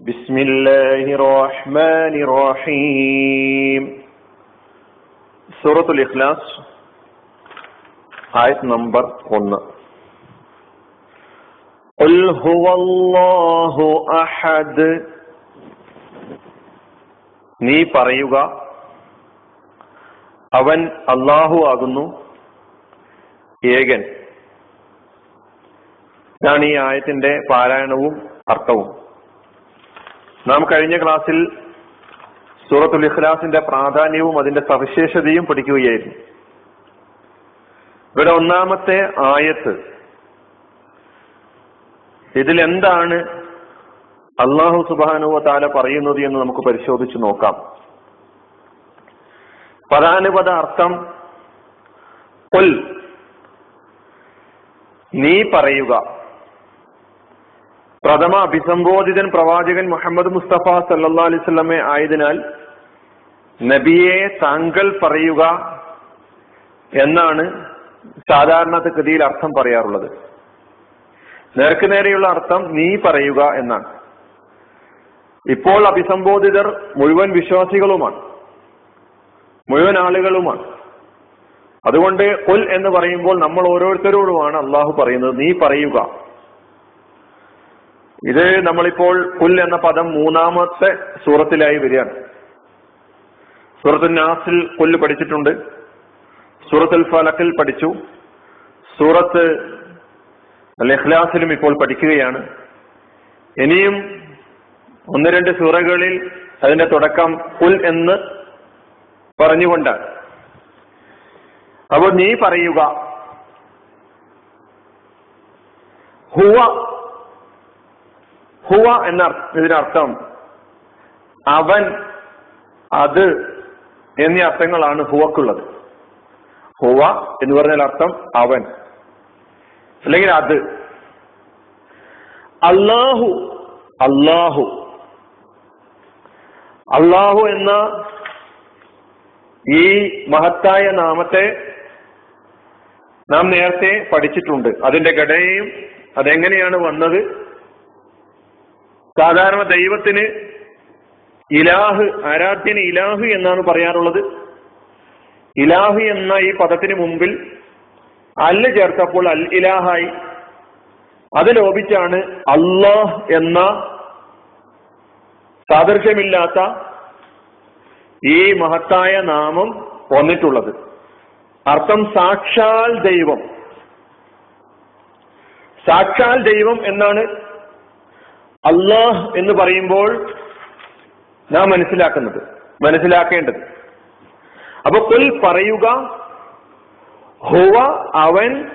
بسم الله الرحمن الرحيم സൂറത്തുൽ ഇഖ്ലാസ് ആയത് നമ്പർ ഒന്ന് قل هو الله أحد നീ പറയുക അവൻ അള്ളാഹു ആകുന്നു ഏകൻ ഇതാണ് ഈ ആയത്തിന്റെ പാരായണവും അർത്ഥവും നാം കഴിഞ്ഞ ക്ലാസ്സിൽ സൂറത്തുൽ ഇഖ്ലാസിന്റെ പ്രാധാന്യവും അതിന്റെ സവിശേഷതയും പഠിക്കുകയായിരുന്നു. ഇവിടെ ഒന്നാമത്തെ ആയത്ത് ഇതിൽ എന്താണ് അള്ളാഹു സുബാനുവ താല പറയുന്നത് എന്ന് നമുക്ക് പരിശോധിച്ചു നോക്കാം. പദാനുപത അർത്ഥം നീ പറയുക. പ്രഥമ അഭിസംബോധിതൻ പ്രവാചകൻ മുഹമ്മദ് മുസ്തഫ സല്ലാ അലിസ്ലമെ ആയതിനാൽ നബിയെ താങ്കൾ പറയുക എന്നാണ് സാധാരണ സാധാരണഗതിയിൽ അർത്ഥം പറയാറുള്ളത്. നേർക്ക് നേരെയുള്ള അർത്ഥം നീ പറയുക എന്നാണ്. ഇപ്പോൾ അഭിസംബോധിതർ മുഴുവൻ വിശ്വാസികളുമാണ്. മുഴുവൻ ആളുകളുമാണ്. അതുകൊണ്ട് കൊൽ എന്ന് പറയുമ്പോൾ നമ്മൾ ഓരോരുത്തരോടുമാണ് അള്ളാഹു പറയുന്നത്. നീ പറയുക. ഇത് നമ്മളിപ്പോൾ കുൽ എന്ന പദം മൂന്നാമത്തെ സൂറത്തിലായി വരികയാണ്. സൂറത്തുൽ നാസിൽ കൊല്ല് പഠിച്ചിട്ടുണ്ട്. സൂറത്തുൽ ഫലക്കിൽ പഠിച്ചു. സൂറത്ത് ലഹ്ലാസിലും ഇപ്പോൾ പഠിക്കുകയാണ്. ഇനിയും ഒന്ന് രണ്ട് സൂറകളിൽ അതിന്റെ തുടക്കം കുൽ എന്ന് പറഞ്ഞുകൊണ്ടാണ്. അപ്പോൾ നീ പറയുക ഹുവ ഹുവ എന്ന ഇതിനർത്ഥം അവൻ അത് എന്നീ അർത്ഥങ്ങളാണ് ഹുവക്കുള്ളത്. ഹുവ എന്ന് പറഞ്ഞാൽ അർത്ഥം അവൻ. അല്ലെങ്കിൽ അത്. അള്ളാഹു അള്ളാഹു അള്ളാഹു എന്ന ഈ മഹത്തായ നാമത്തെ നാം നേരത്തെ പഠിച്ചിട്ടുണ്ട്. അതിന്റെ ഘടനയും അതെങ്ങനെയാണ് വന്നത്? സാധാരണ ദൈവത്തിന് ഇലാഹ് ആരാധ്യന് ഇലാഹ് എന്നാണ് പറയാറുള്ളത്. ഇലാഹ് എന്ന ഈ പദത്തിന് മുമ്പിൽ അല്ല് ചേർത്തപ്പോൾ അൽ ഇലാഹായി. അത് ലോപിച്ചാണ് അള്ളാഹ് എന്ന സാദൃശ്യമില്ലാത്ത ഈ മഹത്തായ നാമം വന്നിട്ടുള്ളത്. അർത്ഥം സാക്ഷാൽ ദൈവം. സാക്ഷാൽ ദൈവം എന്നാണ് അള്ളാഹ് എന്ന് പറയുമ്പോൾ നാം മനസ്സിലാക്കുന്നത് മനസ്സിലാക്കേണ്ടത്. അപ്പൊ കുൽ പറയുക ഹുവ അവൻ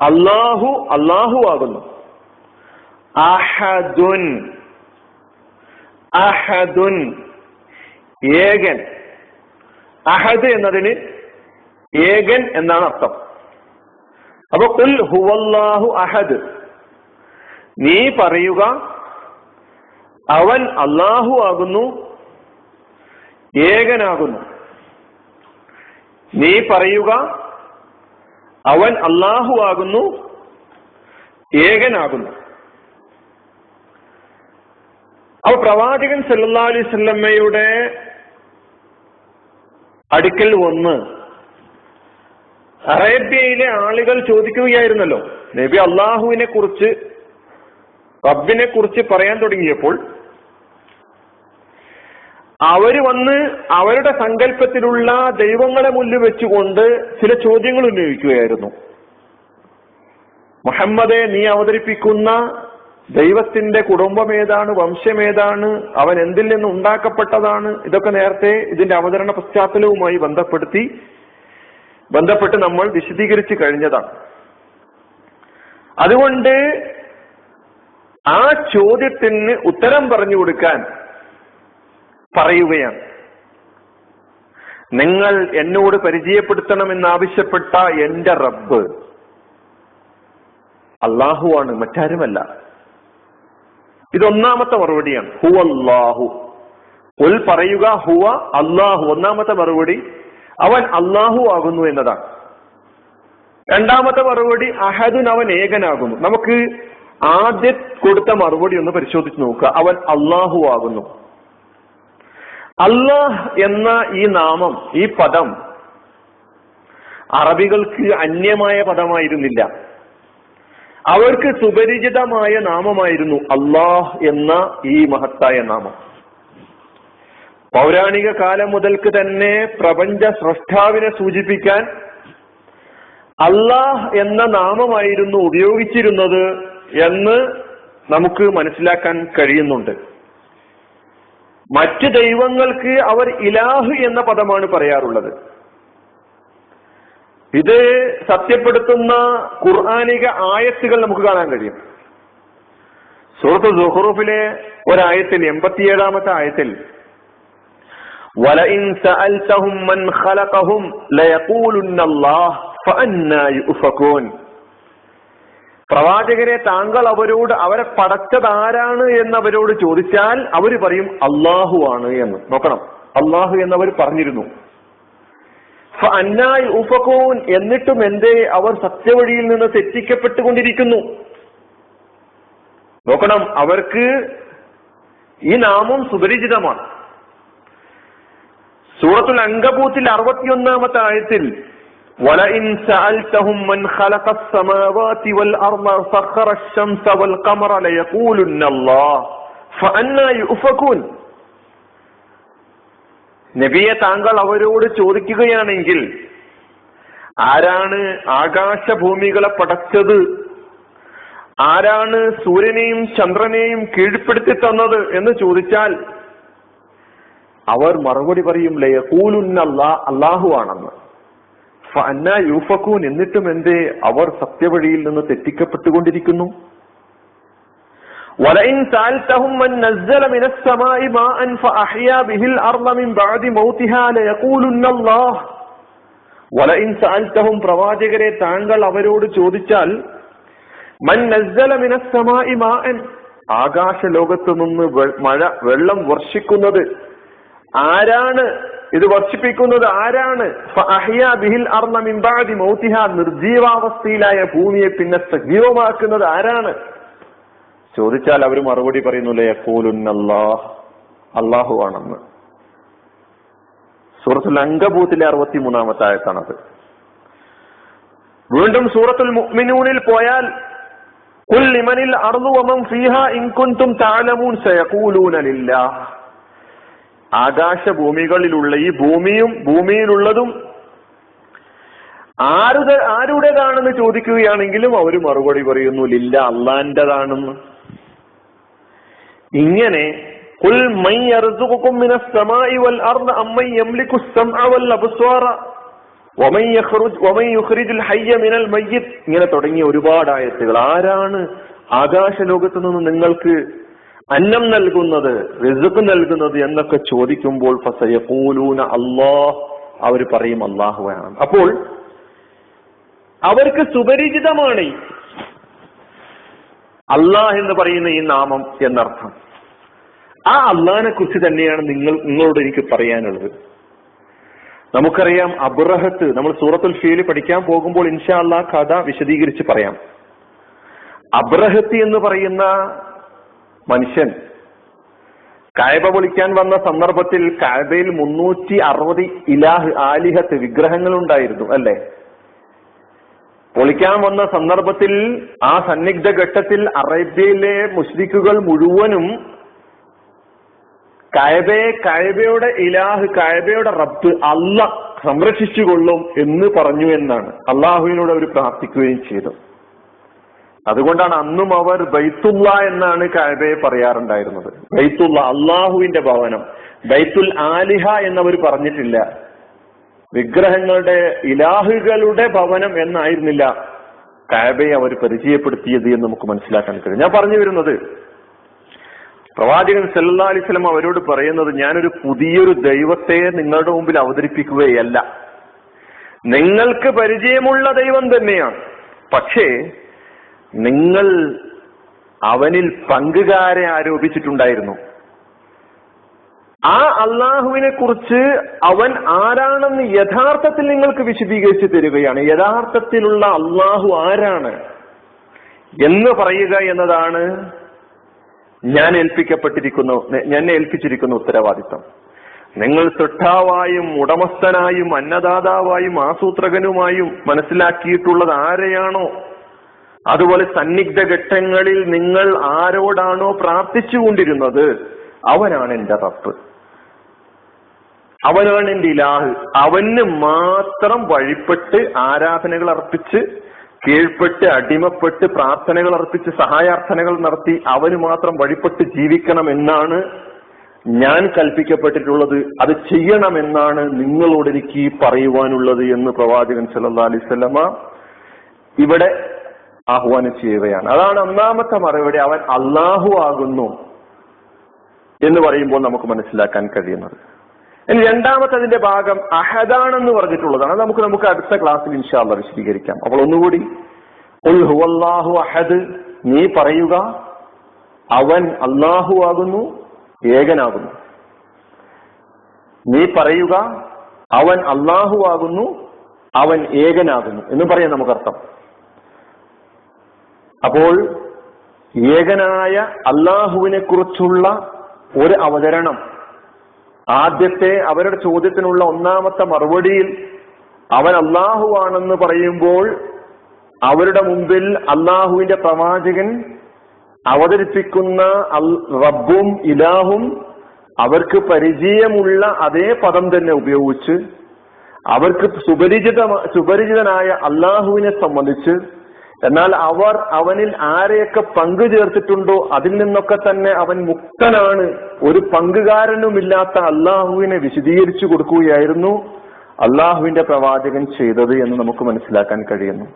അള്ളാഹു അള്ളാഹു ആകുന്നു. അഹദുൻ അഹദുൻ ഏകൻ. അഹദ് എന്നതിന് ഏകൻ എന്നാണ് അർത്ഥം. അപ്പൊ കുൽ ഹുവല്ലാഹു അഹദ്. നീ പറയുക അവൻ അള്ളാഹു ആകുന്നു ഏകനാകുന്നു. നീ പറയുക അവൻ അള്ളാഹു ആകുന്നു ഏകനാകുന്നു. അവ പ്രവാചകൻ സല്ലാ അലൈഹി സ്വല്ലമ്മയുടെ അടുക്കൽ വന്ന് അറേബ്യയിലെ ആളുകൾ ചോദിക്കുകയായിരുന്നല്ലോ നബി അള്ളാഹുവിനെ കുറിച്ച് റബ്ബിനെ കുറിച്ച് പറയാൻ തുടങ്ങിയപ്പോൾ അവർ വന്ന് അവരുടെ സങ്കല്പത്തിലുള്ള ദൈവങ്ങളെ മുന്നിൽ വെച്ചുകൊണ്ട് ചില ചോദ്യങ്ങൾ ഉന്നയിക്കുകയായിരുന്നു. മുഹമ്മദെ നീ അവതരിപ്പിക്കുന്ന ദൈവത്തിന്റെ കുടുംബം ഏതാണ് വംശം ഏതാണ് അവൻ എന്തിൽ നിന്ന് ഉണ്ടാക്കപ്പെട്ടതാണ് ഇതൊക്കെ നേരത്തെ ഇതിന്റെ അവതരണ പശ്ചാത്തലവുമായി ബന്ധപ്പെടുത്തി ബന്ധപ്പെട്ട് നമ്മൾ വിശദീകരിച്ചു കഴിഞ്ഞതാണ്. അതുകൊണ്ട് ആ ചോദ്യത്തിന് ഉത്തരം പറഞ്ഞു കൊടുക്കാൻ പറയുകയാണ്. നിങ്ങൾ എന്നോട് പരിചയപ്പെടുത്തണമെന്നാവശ്യപ്പെട്ട എന്റെ റബ്ബ് അള്ളാഹുവാണ് മറ്റാരുമല്ല. ഇതൊന്നാമത്തെ മറുപടിയാണ്. ഹു അല്ലാഹു. ഉൽ പറയുക ഹുവ അള്ളാഹു ഒന്നാമത്തെ മറുപടി അവൻ അള്ളാഹു ആകുന്നു എന്നതാണ്. രണ്ടാമത്തെ മറുപടി അഹദുൻ അവൻ ഏകനാകുന്നു. നമുക്ക് ആദ്യം കൊടുത്ത മറുപടി ഒന്ന് പരിശോധിച്ച് നോക്കുക. അവൻ അള്ളാഹു ആകുന്നു. അള്ളാഹ് എന്ന ഈ നാമം ഈ പദം അറബികൾക്ക് അന്യമായ പദമായിരുന്നില്ല. അവർക്ക് സുപരിചിതമായ നാമമായിരുന്നു അള്ളാഹ് എന്ന ഈ മഹത്തായ നാമം. പൗരാണിക കാലം മുതൽക്ക് തന്നെ പ്രപഞ്ച സ്രഷ്ടാവിനെ സൂചിപ്പിക്കാൻ അള്ളാഹ് എന്ന നാമമായിരുന്നു ഉപയോഗിച്ചിരുന്നത് എന്ന് നമുക്ക് മനസ്സിലാക്കാൻ കഴിയുന്നുണ്ട്. മറ്റ് ദൈവങ്ങൾക്ക് അവർ ഇലാഹ് എന്ന പദമാണ് പറയാറുള്ളത് ഇത് സത്യപ്പെടുത്തുന്ന ഖുർആാനിക ആയത്തുകൾ നമുക്ക് കാണാൻ കഴിയും സൂറത്ത് സുഹറൂഫിലെ ഒരായത്തിൽ എൺപത്തിയേഴാമത്തെ ആയത്തിൽ ولئن سألتهم من خلقهم ليقولن الله فأنا يؤفكون പ്രവാചകരെ താങ്കൾ അവരോട് അവരെ പടച്ചതാരാണ് എന്ന് അവരോട് ചോദിച്ചാൽ അവർ പറയും അള്ളാഹു ആണ് എന്ന്. നോക്കണം. അള്ളാഹു എന്ന് അവർ പറഞ്ഞിരുന്നു അന്നായി ഉഫക്കൂൻ എന്നിട്ടും എന്തേ അവർ സത്യവഴിയിൽ നിന്ന് തെറ്റിക്കപ്പെട്ടുകൊണ്ടിരിക്കുന്നു. നോക്കണം. അവർക്ക് ഈ നാമം സുപരിചിതമാണ്. സൂറത്തുൽ അങ്കബൂത്തിൽ അറുപത്തിയൊന്നാമത്തെ ആയത്തിൽ ولئن سألتهم من خلق السماوات والأرض سخر الشمس والقمر ليقولن الله فأنا يؤفكون നബിയെ താങ്കൾ അവരോട് ചോദിക്കുകയാണെങ്കിൽ ആരാണ് ആകാശഭൂമികളെ പടച്ചത് ആരാണ് സൂര്യനെയും ചന്ദ്രനെയും കീഴ്പ്പെടുത്തി തന്നത് എന്ന് ചോദിച്ചാൽ അവർ മറുപടി പറയും ലയകൂലുന്നല്ലാ അള്ളാഹു ആണെന്ന് ഫഅന്ന യൂഫക്കൂൻ എന്നിട്ടും എന്തേ അവർ സത്യവഴിയിൽ നിന്ന് തെറ്റിക്കപ്പെട്ടുകൊണ്ടിരിക്കുന്നു ولئن سألتهم من نزل من السماء ماء فأحيا به الأرض من بعد موتها ليقولن الله ولئن سألتهم പ്രവാചകരെ താങ്കൾ അവരോട് ചോദിച്ചാൽ മൻ നസ്സല മിന സമായി മാൻ ആകാശ ലോകത്ത് നിന്ന് മഴ വെള്ളം വർഷിക്കുന്നത് ആരാണ് ഇത് വർഷിപ്പിക്കുന്നത് ആരാണ്? ബിഹിൽ നിർജീവാവസ്ഥയിലായ ഭൂമിയെ പിന്നെ സജീവമാക്കുന്നത് ആരാണ്? ചോദിച്ചാൽ അവർ മറുപടി പറയുന്നില്ലേ അള്ളാഹു ആണെന്ന്. സൂറത്തുൽ അങ്കബൂത്തിലെ അറുപത്തി മൂന്നാമത്തെ ആയത്താണത്. വീണ്ടും സൂറത്തുൽ മുഅ്മിനൂനിൽ പോയാൽ കുൽ ലിമനിൽ അർദു വമൻ ഫീഹ ഇൻ കുൻതും തഅലമൂൻ സയഖൂലൂന ആകാശ ഭൂമികളിലുള്ള ഈ ഭൂമിയും ഭൂമിയിലുള്ളതും ആരുടെ ആരുടേതാണെന്ന് ചോദിക്കുകയാണെങ്കിലും അവർ മറുപടി പറയുന്നു ഇല്ല അള്ളാന്റെതാണെന്ന്. ഇങ്ങനെ വൽ അർദ് സമഅ വൽ ഇങ്ങനെ തുടങ്ങിയ ഒരുപാട് ആയത്തുകൾ. ആരാണ് ആകാശ ലോകത്തു നിന്ന് നിങ്ങൾക്ക് അന്നം നൽകുന്നത് റിസുക്ക് നൽകുന്നത് എന്നൊക്കെ ചോദിക്കുമ്പോൾ ഫസയഖൂലൂന അള്ളാഹ് അവർ പറയും അള്ളാഹുവാണ് അപ്പോൾ അവർക്ക് സുപരിചിതമാണ്. അള്ളാഹ് എന്ന് പറയുന്ന ഈ നാമം എന്നർത്ഥം. ആ അള്ളാഹിനെ കുറിച്ച് തന്നെയാണ് നിങ്ങൾ നിങ്ങളോട് എനിക്ക് പറയാനുള്ളത്. നമുക്കറിയാം അബ്രഹത്ത് നമ്മൾ സൂറത്തുൽ ഫീൽ പഠിക്കാൻ പോകുമ്പോൾ ഇൻഷാ അള്ളാഹ് കഥ വിശദീകരിച്ച് പറയാം. അബ്രഹത്ത് എന്ന് പറയുന്ന മനുഷ്യൻ. കായബ പൊളിക്കാൻ വന്ന സന്ദർഭത്തിൽ കായബയിൽ മുന്നൂറ്റി അറുപത് ഇലാഹ് ആലിഹത്ത് വിഗ്രഹങ്ങൾ ഉണ്ടായിരുന്നു അല്ലെ? പൊളിക്കാൻ വന്ന സന്ദർഭത്തിൽ ആ സന്നിഗ്ധ ഘട്ടത്തിൽ അറേബ്യയിലെ മുസ്ലിക്കുകൾ മുഴുവനും കായബയെ കായബയുടെ ഇലാഹ് കായബയുടെ റബ്ബ് അല്ല സംരക്ഷിച്ചുകൊള്ളും എന്ന് പറഞ്ഞു എന്നാണ്. അള്ളാഹുവിനോട് അവർ പ്രാർത്ഥിക്കുകയും ചെയ്തു. അതുകൊണ്ടാണ് അന്നും അവർ ബൈത്തുള്ള എന്നാണ് കായബയെ പറയാറുണ്ടായിരുന്നത്. ബൈത്തുള്ള അള്ളാഹുവിന്റെ ഭവനം. ബൈത്തുൽ ആലിഹ എന്നവർ പറഞ്ഞിട്ടില്ല. വിഗ്രഹങ്ങളുടെ ഇലാഹുകളുടെ ഭവനം എന്നായിരുന്നില്ല കായബയെ അവർ പരിചയപ്പെടുത്തിയത് എന്ന് നമുക്ക് മനസ്സിലാക്കാൻ കഴിയും. ഞാൻ പറഞ്ഞു വരുന്നത് പ്രവാചകൻ സല്ലാ അലിസ്ലം അവരോട് പറയുന്നത് ഞാനൊരു പുതിയൊരു ദൈവത്തെ നിങ്ങളുടെ മുമ്പിൽ അവതരിപ്പിക്കുകയല്ല. നിങ്ങൾക്ക് പരിചയമുള്ള ദൈവം തന്നെയാണ്. പക്ഷേ നിങ്ങൾ അവനിൽ പങ്കുകാരെ ആരോപിച്ചിട്ടുണ്ടായിരുന്നു. ആ അള്ളാഹുവിനെ കുറിച്ച് അവൻ ആരാണെന്ന് യഥാർത്ഥത്തിൽ നിങ്ങൾക്ക് വിശദീകരിച്ച് തരികയാണ്. യഥാർത്ഥത്തിലുള്ള അള്ളാഹു ആരാണ് എന്ന് പറയുക എന്നതാണ് ഞാൻ ഏൽപ്പിക്കപ്പെട്ടിരിക്കുന്ന ഞാൻ ഏൽപ്പിച്ചിരിക്കുന്ന ഉത്തരവാദിത്തം. നിങ്ങൾ സൃഷ്ടാവായും ഉടമസ്ഥനായും അന്നദാതാവായും ആസൂത്രകനുമായും മനസ്സിലാക്കിയിട്ടുള്ളത് ആരെയാണോ? അതുപോലെ സന്നിഗ്ധ ഘട്ടങ്ങളിൽ നിങ്ങൾ ആരോടാണോ പ്രാർത്ഥിച്ചുകൊണ്ടിരുന്നത് അവനാണ് എന്റെ റബ്ബ്. അവനാണ് എന്റെ ഇലാഹ്. അവന് മാത്രം വഴിപ്പെട്ട് ആരാധനകൾ അർപ്പിച്ച് കീഴ്പ്പെട്ട് അടിമപ്പെട്ട് പ്രാർത്ഥനകൾ അർപ്പിച്ച് സഹായാർത്ഥനകൾ നടത്തി അവന് മാത്രം വഴിപ്പെട്ട് ജീവിക്കണം എന്നാണ് ഞാൻ കൽപ്പിക്കപ്പെട്ടിട്ടുള്ളത്. അത് ചെയ്യണമെന്നാണ് നിങ്ങളോട് എനിക്ക് പറയുവാനുള്ളത് എന്ന് പ്രവാചകൻ സല്ലാ അലൈവല്ലമ ഇവിടെ ആഹ്വാനം ചെയ്യുകയാണ് അതാണ് ഒന്നാമത്തെ മറുപടി. അവൻ അള്ളാഹു ആകുന്നു എന്ന് പറയുമ്പോൾ നമുക്ക് മനസ്സിലാക്കാൻ കഴിയുന്നത്. ഇനി രണ്ടാമത്തതിന്റെ ഭാഗം അഹദാണെന്ന് പറഞ്ഞിട്ടുള്ളതാണ്. നമുക്ക് നമുക്ക് അടുത്ത ക്ലാസ്സിൽ ഇൻഷാല്ല വിശദീകരിക്കാം. അപ്പോൾ ഒന്നുകൂടി ഉൽ ഹുവല്ലാഹു അഹദ് നീ പറയുക അവൻ അള്ളാഹു ആകുന്നു ഏകനാകുന്നു നീ പറയുക അവൻ അള്ളാഹു ആകുന്നു അവൻ ഏകനാകുന്നു എന്ന് പറയാം നമുക്കർത്ഥം. അപ്പോൾ ഏകനായ അള്ളാഹുവിനെ കുറിച്ചുള്ള ഒരു അവതരണം ആദ്യത്തെ അവരുടെ ചോദ്യത്തിനുള്ള ഒന്നാമത്തെ മറുപടിയിൽ അവൻ അള്ളാഹു ആണെന്ന് പറയുമ്പോൾ അവരുടെ മുമ്പിൽ അള്ളാഹുവിന്റെ പ്രവാചകൻ അവതരിപ്പിക്കുന്ന റബ്ബും ഇലാഹും അവർക്ക് പരിചയമുള്ള അതേ പദം തന്നെ ഉപയോഗിച്ച് അവർക്ക് സുപരിചിത സുപരിചിതനായ അള്ളാഹുവിനെ സംബന്ധിച്ച് എന്നാൽ അവർ അവനിൽ ആരെയൊക്കെ പങ്കു ചേർത്തിട്ടുണ്ടോ അതിൽ നിന്നൊക്കെ തന്നെ അവൻ മുക്തനാണ്. ഒരു പങ്കുകാരനുമില്ലാത്ത അള്ളാഹുവിനെ വിശദീകരിച്ചു കൊടുക്കുകയായിരുന്നു അള്ളാഹുവിന്റെ പ്രവാചകൻ ചെയ്തത് എന്ന് നമുക്ക് മനസ്സിലാക്കാൻ കഴിയുന്നു.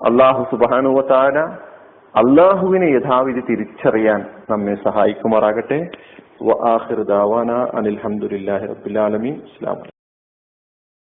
അള്ളാഹു സുബാനുവത്താര അള്ളാഹുവിനെ യഥാവിധി തിരിച്ചറിയാൻ നമ്മെ സഹായിക്കുമാറാകട്ടെ. അനിൽഹമുല്ലാഹി റബുലാലമീൻ ഇസ്ലാം